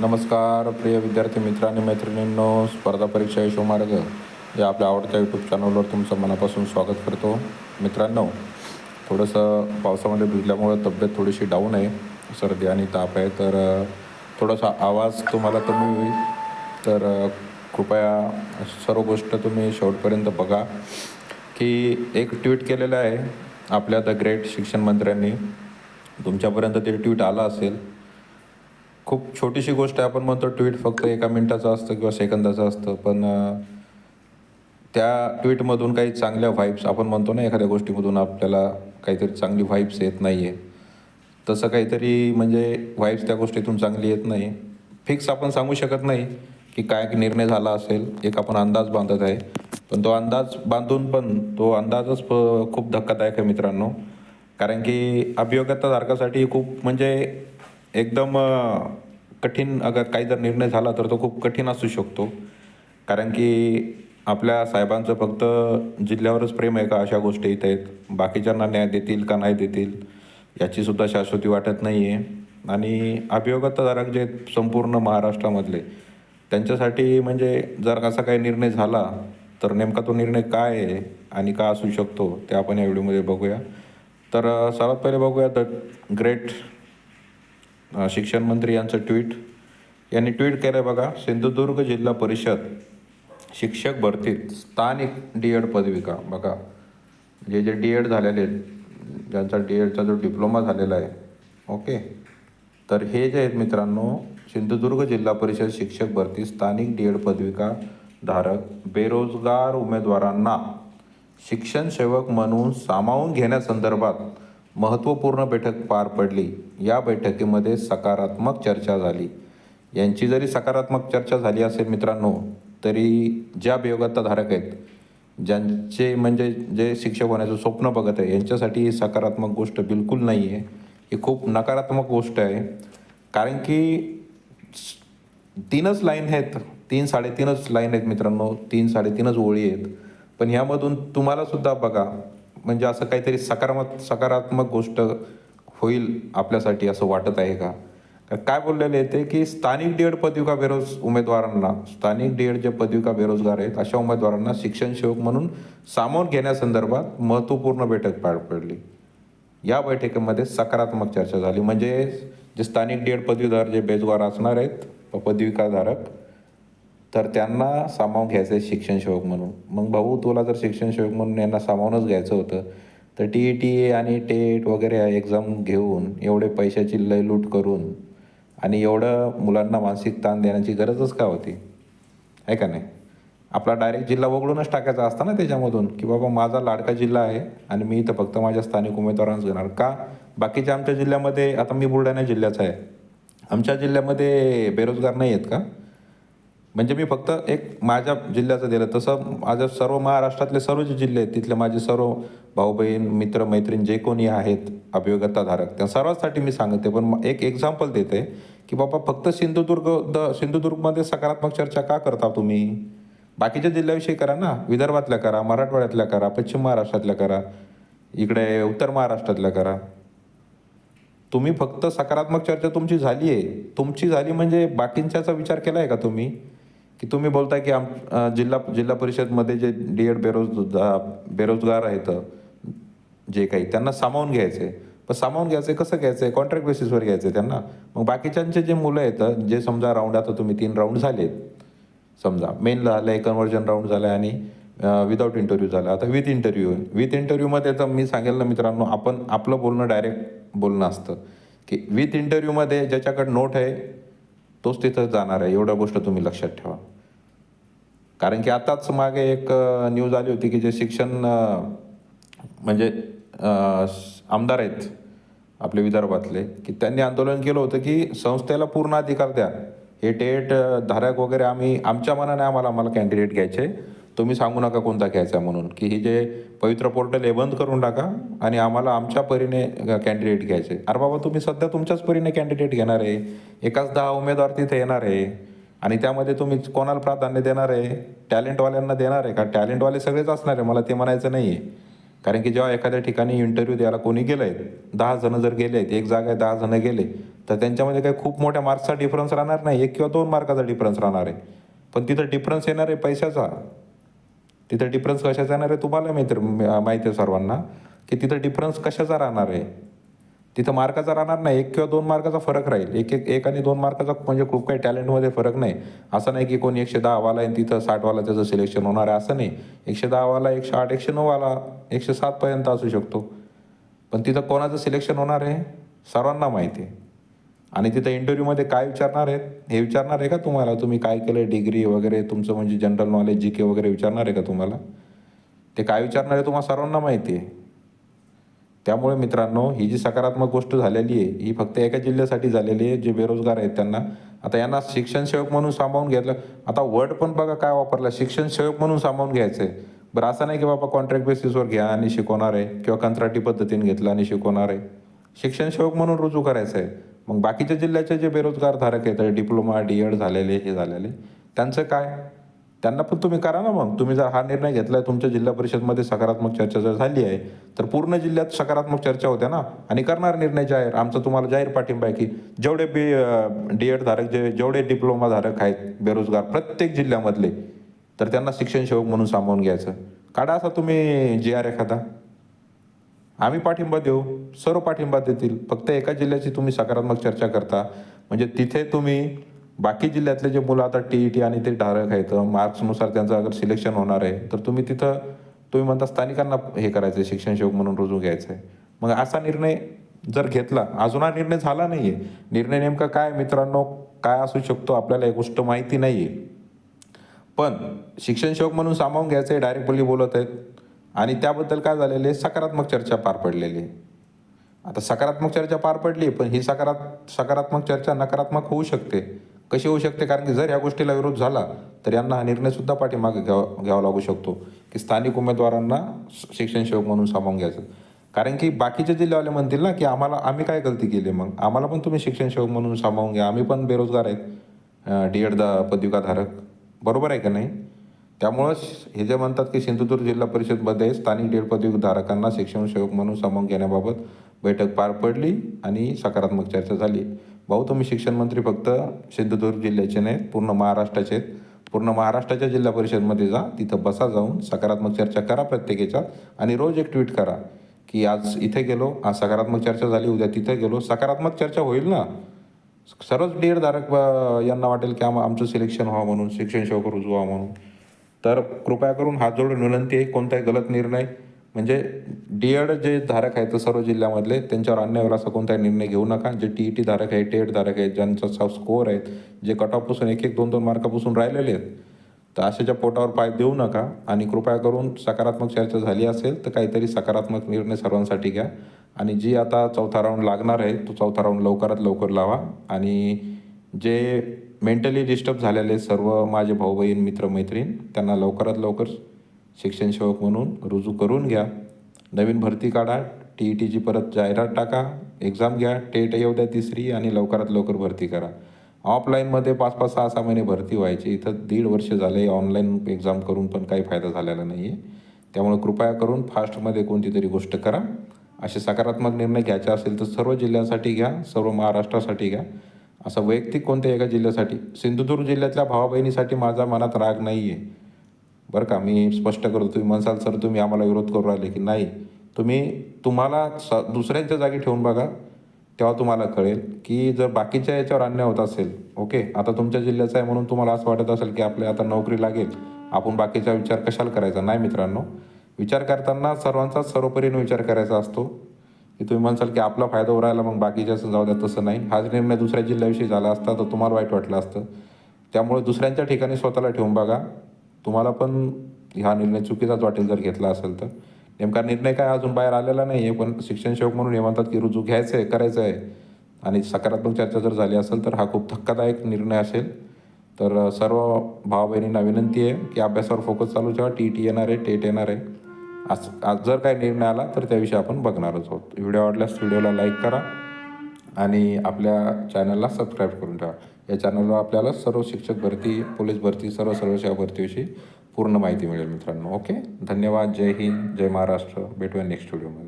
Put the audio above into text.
नमस्कार प्रिय विद्यार्थी मित्र आणि मैत्रिणींनो स्पर्धा परीक्षा यशोमार्ग या आपल्या आवडत्या यूट्यूब चॅनलवर तुमचं मनापासून स्वागत करतो. मित्रांनो थोडंसं पावसामध्ये भिजल्यामुळं तब्येत थोडीशी डाऊन आहे सर्दी आणि ताप आहे तर थोडासा आवाज तुम्हाला कमी होईल. तर कृपया सर्व गोष्ट तुम्ही शेवटपर्यंत बघा की एक ट्विट केलेलं आहे आपल्या द ग्रेट शिक्षण मंत्र्यांनी. तुमच्यापर्यंत ते ट्विट आलं असेल. खूप छोटीशी गोष्ट आहे. आपण म्हणतो ट्विट फक्त एका मिनिटाचं असतं किंवा सेकंदाचं असतं. पण त्या ट्विटमधून काही चांगल्या व्हाईब्स आपण म्हणतो ना एखाद्या गोष्टीमधून आपल्याला काहीतरी चांगली व्हाईब्स येत नाही आहे तसं काहीतरी म्हणजे व्हाईब्स त्या गोष्टीतून चांगली येत नाही. फिक्स आपण सांगू शकत नाही की काय निर्णय झाला असेल. एक आपण अंदाज बांधत आहे. पण तो अंदाज बांधून पण तो अंदाजच प- खूप धक्कादायक आहे मित्रांनो. कारण की अभियोग्यताधारकासाठी खूप म्हणजे एकदम कठीण अगर काही जर निर्णय झाला तर तो खूप कठीण असू शकतो. कारण की आपल्या साहेबांचं फक्त जिल्ह्यावरच प्रेम आहे का अशा गोष्टी इथं आहेत? बाकीच्यांना न्याय देतील का नाही देतील? याचीसुद्धा शाश्वती वाटत नाही आहे आणि अभियोगताधारक जे संपूर्ण महाराष्ट्रामधले त्यांच्यासाठी म्हणजे जर असा काही निर्णय झाला तर नेमका तो निर्णय काय आहे आणि का असू शकतो ते आपण या व्हिडिओमध्ये बघूया. तर सर्वात पहिले बघूया द ग्रेट शिक्षण मंत्री यांचं ट्विट. यांनी ट्विट केलं बघा सिंधुदुर्ग जिल्हा परिषद शिक्षक भरतीत स्थानिक डी एड पदविका. बघा जे जे डी एड झालेले आहेत ज्यांचा डी एडचा जो डिप्लोमा झालेला आहे ओके? तर हे जे आहेत मित्रांनो सिंधुदुर्ग जिल्हा परिषद शिक्षक भरती स्थानिक डी एड पदविका धारक बेरोजगार उमेदवारांना शिक्षण सेवक म्हणून सामावून घेण्यासंदर्भात महत्त्वपूर्ण बैठक पार पडली. या बैठकीमध्ये सकारात्मक चर्चा झाली. यांची जरी सकारात्मक चर्चा झाली असेल मित्रांनो तरी ज्या बेयोगत्ताधारक आहेत ज्यांचे म्हणजे जे शिक्षक होण्याचं स्वप्न बघत आहे यांच्यासाठी ही सकारात्मक गोष्ट बिलकुल नाही आहे ही खूप नकारात्मक गोष्ट आहे. कारण की तीनच लाईन आहेत तीन साडेतीनच लाईन आहेत मित्रांनो तीन साडेतीनच ओळी आहेत. पण ह्यामधून तुम्हालासुद्धा बघा म्हणजे असं काहीतरी सकारात्मक सकारात्मक गोष्ट होईल आपल्यासाठी असं वाटत आहे का? तर काय बोललेले आहे ते की स्थानिक डेड पदविका बेरोज उमेदवारांना स्थानिक डेड जे पदविका बेरोजगार आहेत अशा उमेदवारांना शिक्षण सेवक म्हणून सामावून घेण्यासंदर्भात महत्त्वपूर्ण बैठक पार पडली. या बैठकीमध्ये सकारात्मक चर्चा झाली. म्हणजे जे स्थानिक डेड पदवीधर जे बेरोजगार असणार आहेत पदविकाधारक तर त्यांना सामावून घ्यायचं आहे शिक्षण सेवक म्हणून. मग भाऊ तुला जर शिक्षण सेवक म्हणून यांना सामावूनच घ्यायचं होतं तर टी ई टी ए आणि टेट वगैरे एक्झाम घेऊन एवढे पैशाची लयलूट करून आणि एवढं मुलांना मानसिक ताण देण्याची गरजच का होती? आहे का नाही? आपला डायरेक्ट जिल्हा वगळूनच टाकायचा असता ना त्याच्यामधून की बाबा माझा लाडका जिल्हा आहे आणि मी इथं फक्त माझ्या स्थानिक उमेदवारांच घेणार. का? बाकीच्या आमच्या जिल्ह्यामध्ये आता मी बुलढाणा जिल्ह्याचा आहे. आमच्या जिल्ह्यामध्ये बेरोजगार नाही आहेत का? म्हणजे मी फक्त एक माझ्या जिल्ह्याचं दिलं. तसं माझ्या सर्व महाराष्ट्रातले सर्व जे जिल्हे आहेत. तिथले माझे सर्व भाऊ बहीण मित्र मैत्रीण जे कोणी आहेत अभियोगताधारक त्या सर्वांसाठी मी सांगते. पण एक एक्झाम्पल देते की बाबा फक्त सिंधुदुर्ग द सिंधुदुर्गमध्ये सकारात्मक चर्चा का करता तुम्ही? बाकीच्या जिल्ह्याविषयी करा ना. विदर्भातल्या करा मराठवाड्यातल्या करा पश्चिम महाराष्ट्रातल्या करा इकडे उत्तर महाराष्ट्रातल्या करा. तुम्ही फक्त सकारात्मक चर्चा तुमची झाली आहे तुमची झाली म्हणजे बाकींच्याचा विचार केला आहे का तुम्ही? की तुम्ही बोलताय की आम जिल्हा जिल्हा परिषदमध्ये जे डी एड बेरोज बेरोजगार आहेत जे काही त्यांना सामावून घ्यायचं. आहे पण सामावून घ्यायचं आहे कसं घ्यायचं? आहे कॉन्ट्रॅक्ट बेसिसवर घ्यायचं आहे त्यांना. मग बाकीच्यांचे जे मुलं आहेत जे समजा राऊंड आता तुम्ही तीन राऊंड झालेत. समजा मेन झालं आहे कन्वर्जन राऊंड झालं आहे आणि विदाऊट इंटरव्ह्यू झाला. आता विथ इंटरव्ह्यू विथ इंटरव्ह्यूमध्ये तर मी सांगेल ना मित्रांनो आपण आपलं बोलणं डायरेक्ट बोलणं असतं. की विथ इंटरव्ह्यूमध्ये ज्याच्याकडे नोट आहे तोच तिथं जाणार आहे. एवढ्या गोष्ट तुम्ही लक्षात ठेवा. कारण की आताच मागे एक न्यूज आली होती की जे शिक्षण म्हणजे आमदार आहेत आपले विदर्भातले की त्यांनी आंदोलन केलं होतं की संस्थेला पूर्ण अधिकार द्या. हे टेट धारक वगैरे आम्ही आमच्या मनाने आम्हाला आम्हाला कॅन्डिडेट घ्यायचे. तुम्ही सांगू नका कोणता घ्यायचा म्हणून की हे जे पवित्र पोर्टल हे बंद करून टाका आणि आम्हाला आमच्या परीने कॅन्डिडेट घ्यायचे. अरे बाबा तुम्ही सध्या तुमच्याच परीने कॅन्डिडेट घेणार आहे. एकाच दहा उमेदवार तिथे येणार आहे. आणि त्यामध्ये तुम्ही कोणाला प्राधान्य देणार आहे? टॅलेंटवाल्यांना देणार आहे का? टॅलेंटवाले सगळेच असणार आहे मला ते म्हणायचं नाही आहे कारण की जेव्हा एखाद्या ठिकाणी इंटरव्ह्यू द्यायला कोणी गेलं आहे दहा जणं जर गेले आहेत एक जागा आहे दहा जणं गेले तर त्यांच्यामध्ये काही खूप मोठ्या मार्क्सचा डिफरन्स राहणार नाही. एक किंवा दोन मार्काचा डिफरन्स राहणार आहे. पण तिथं डिफरन्स येणार आहे पैशाचा. तिथं डिफरन्स कशाचा येणार आहे तुम्हाला माहिती माहिती आहे सर्वांना की तिथं डिफरन्स कशाचा राहणार आहे? तिथं मार्काचा राहणार नाही. एक किंवा दोन मार्काचा फरक राहील. एक एक एक आणि दोन मार्काचा म्हणजे खूप काही टॅलेंटमध्ये फरक नाही. असं नाही की कोणी एकशे दहावाला आहे आणि तिथं साठवाला त्याचं सिलेक्शन होणार आहे. असं नाही. एकशे दहावाला एकशे आठ एकशे नऊवाला एकशे सातपर्यंत असू शकतो. पण तिथं कोणाचं सिलेक्शन होणार आहे? सर्वांना माहिती आहे. आणि तिथं इंटरव्ह्यूमध्ये काय विचारणार आहेत? हे विचारणार आहे का तुम्हाला? तुम्ही काय केलं डिग्री वगैरे तुमचं म्हणजे जनरल नॉलेज जी के वगैरे विचारणार आहे का तुम्हाला? ते काय विचारणार आहे तुम्हाला सर्वांना माहिती आहे. त्यामुळे मित्रांनो ही जी सकारात्मक गोष्ट झालेली आहे ही फक्त एका जिल्ह्यासाठी झालेली आहे जे बेरोजगार आहेत त्यांना. आता यांना शिक्षण सेवक म्हणून सांभाळून घेतलं आता वर्ड पण बघा काय वापरला शिक्षण सेवक म्हणून सांभाळून घ्यायचं आहे. बरं असं नाही की बाबा कॉन्ट्रॅक्ट बेसिसवर घ्या आणि शिकवणार आहे किंवा कंत्राटी पद्धतीने घेतलं आणि शिकवणार आहे. शिक्षण सेवक म्हणून रुजू करायचं आहे मग बाकीच्या जिल्ह्याचे जे बेरोजगार धारक आहेत डिप्लोमा डी एड झालेले हे झालेले त्यांचं काय? त्यांना पण तुम्ही करा ना मग. तुम्ही जर हा निर्णय घेतलाय तुमच्या जिल्हा परिषदमध्ये सकारात्मक चर्चा जर झाली आहे तर पूर्ण जिल्ह्यात सकारात्मक चर्चा होत्या ना? आणि करणार निर्णय जाहीर. आमचा तुम्हाला जाहीर पाठिंबा आहे की जेवढे बी डी एडधारक जे जेवढे डिप्लोमा धारक आहेत बेरोजगार प्रत्येक जिल्ह्यामधले तर त्यांना शिक्षण सेवक म्हणून सामावून घ्यायचं. काढा असा तुम्ही जी आर एखादा. आम्ही पाठिंबा देऊ. सर्व पाठिंबा देतील. फक्त एका जिल्ह्याची तुम्ही सकारात्मक चर्चा करता. म्हणजे तिथे तुम्ही बाकी जिल्ह्यातले जे मुलं आता टी ई टी आणि ते धारक आहेत मार्क्सनुसार त्यांचं अगर सिलेक्शन होणार आहे तर तुम्ही तिथं तुम्ही म्हणता स्थानिकांना हे करायचं आहे शिक्षण सेवक म्हणून रुजू घ्यायचं आहे मग असा निर्णय जर घेतला अजून हा निर्णय झाला नाही आहे निर्णय नेमका काय मित्रांनो? काय असू शकतो? आपल्याला एक गोष्ट माहिती नाही आहे पण शिक्षण सेवक म्हणून सामावून घ्यायचं आहे डायरेक्ट बोली बोलत आहेत. आणि त्याबद्दल काय झालेलं? आहे सकारात्मक चर्चा पार पडलेली. आहे आता सकारात्मक चर्चा पार पडली पण ही सकारात सकारात्मक चर्चा नकारात्मक होऊ शकते. कशी होऊ शकते? कारण की जर या गोष्टीला विरोध झाला तर यांना हा निर्णयसुद्धा पाठीमागे घ्यावा घ्यावा लागू शकतो की स्थानिक उमेदवारांना शिक्षण सेवक म्हणून सामावून घ्यायचं. कारण की बाकीचे जिल्ह्यावाले म्हणतील ना की आम्हाला आम्ही काय गलती केली मग? आम्हाला पण तुम्ही शिक्षण सेवक म्हणून सामावून घ्या. आम्ही पण बेरोजगार आहेत. डी एड दा पदविकाधारक. बरोबर आहे का नाही? त्यामुळं हे जे म्हणतात की सिंधुदुर्ग जिल्हा परिषदमध्ये स्थानिक डेड पदवीधारकांना शिक्षण सेवक म्हणून सामावून घेण्याबाबत बैठक पार पडली आणि सकारात्मक चर्चा झाली. भाऊ तुम्ही शिक्षण मंत्री फक्त सिंधुदुर्ग जिल्ह्याचे नाहीत पूर्ण महाराष्ट्राचे आहेत. पूर्ण महाराष्ट्राच्या जिल्हा परिषदमध्ये जा तिथं बसा जाऊन सकारात्मक चर्चा करा प्रत्येकीच्या आणि रोज एक ट्विट करा की आज इथे गेलो आज सकारात्मक चर्चा झाली उद्या तिथे गेलो. सकारात्मक चर्चा होईल ना? सर्वच डी यांना वाटेल की आम आमचं सिलेक्शन व्हावं म्हणून शिक्षण शोक रुजू व्हावं म्हणून. तर कृपया करून हात जोडून विनंती आहे कोणताही गलत निर्णय म्हणजे डी एड जे धारक आहेत सर्व जिल्ह्यामधले त्यांच्यावर अन्यायवर असा कोणताही निर्णय घेऊ नका. जे टी ई टी धारक आहेत टेट धारक आहेत ज्यांचा स्कोअर आहेत जे कट ऑफपासून एक एक दोन दोन मार्कापासून राहिलेले आहेत तर अशाच्या पोटावर पाय देऊ नका आणि कृपया करून सकारात्मक चर्चा झाली असेल तर काहीतरी सकारात्मक निर्णय सर्वांसाठी घ्या. आणि जी आता चौथा राऊंड लागणार आहे तो चौथा राऊंड लवकरात लवकर लावा. आणि जे मेंटली डिस्टर्ब झालेले सर्व माझे भाऊ बहीण मित्रमैत्रीण त्यांना लवकरात लवकर शिक्षण सेवक म्हणून रुजू करून घ्या. नवीन भरती काढा टी ई टीची परत जाहिरात टाका एक्झाम घ्या टेट येऊ द्या तिसरी आणि लवकरात लवकर भरती करा. ऑफलाईनमध्ये पाच पाच सहा सहा महिने भरती व्हायची. इथं दीड वर्ष झाले ऑनलाईन एक्झाम करून पण काही फायदा झालेला नाही आहे त्यामुळे कृपया करून फास्टमध्ये कोणती तरी गोष्ट करा. असे सकारात्मक निर्णय घ्यायचे असेल तर सर्व जिल्ह्यांसाठी घ्या सर्व महाराष्ट्रासाठी घ्या. असं वैयक्तिक कोणत्या एका जिल्ह्यासाठी. सिंधुदुर्ग जिल्ह्यातल्या भावा बहिणीसाठी माझा मनात राग नाही आहे बरं का मी स्पष्ट करतो तुम्ही म्हणसाल सर तुम्ही आम्हाला विरोध करू राहिले की नाही? तुम्ही तुम्हाला स दुसऱ्यांच्या जागी ठेवून बघा तेव्हा तुम्हाला कळेल की जर बाकीच्या याच्यावर अन्याय होत असेल ओके आता तुमच्या जिल्ह्याचा आहे म्हणून तुम्हाला असं वाटत असेल की आपल्या आता नोकरी लागेल आपण बाकीचा विचार कशाला करायचा? नाही मित्रांनो विचार करताना सर्वांचा सर्वपरीने विचार करायचा असतो. की तुम्ही म्हणसाल की आपला फायदा उरायला मग बाकीच्या जाऊ द्या तसं नाही. हाच निर्णय दुसऱ्या जिल्ह्याविषयी झाला असता तर तुम्हाला वाईट वाटलं असतं. त्यामुळे दुसऱ्यांच्या ठिकाणी स्वतःला ठेवून बघा. तुम्हाला पण हा निर्णय चुकीचाच वाटेल जर घेतला असेल तर. नेमका निर्णय काय अजून बाहेर आलेला नाही आहे पण शिक्षण सेवक म्हणून हे म्हणतात की रुजू घ्यायचं आहे करायचं आहे. आणि सकारात्मक चर्चा जर झाली असेल तर हा खूप धक्कादायक निर्णय असेल. तर सर्व भावा बहिणींना विनंती आहे की अभ्यासावर फोकस चालू ठेवा टी टी येणार आहे टेट येणार आहे. आज आज जर काही निर्णय आला तर त्याविषयी आपण बघणारच आहोत. व्हिडिओ आवडल्यास व्हिडिओला लाईक करा आणि आपल्या चॅनलला सबस्क्राईब करून ठेवा. या चॅनलवर आपल्याला सर्व शिक्षक भरती पोलीस भरती सर्व सर्व सेवा भरतीविषयी पूर्ण माहिती मिळेल मित्रांनो. ओके धन्यवाद. जय हिंद. जय महाराष्ट्र. भेटूया नेक्स्ट व्हिडिओमध्ये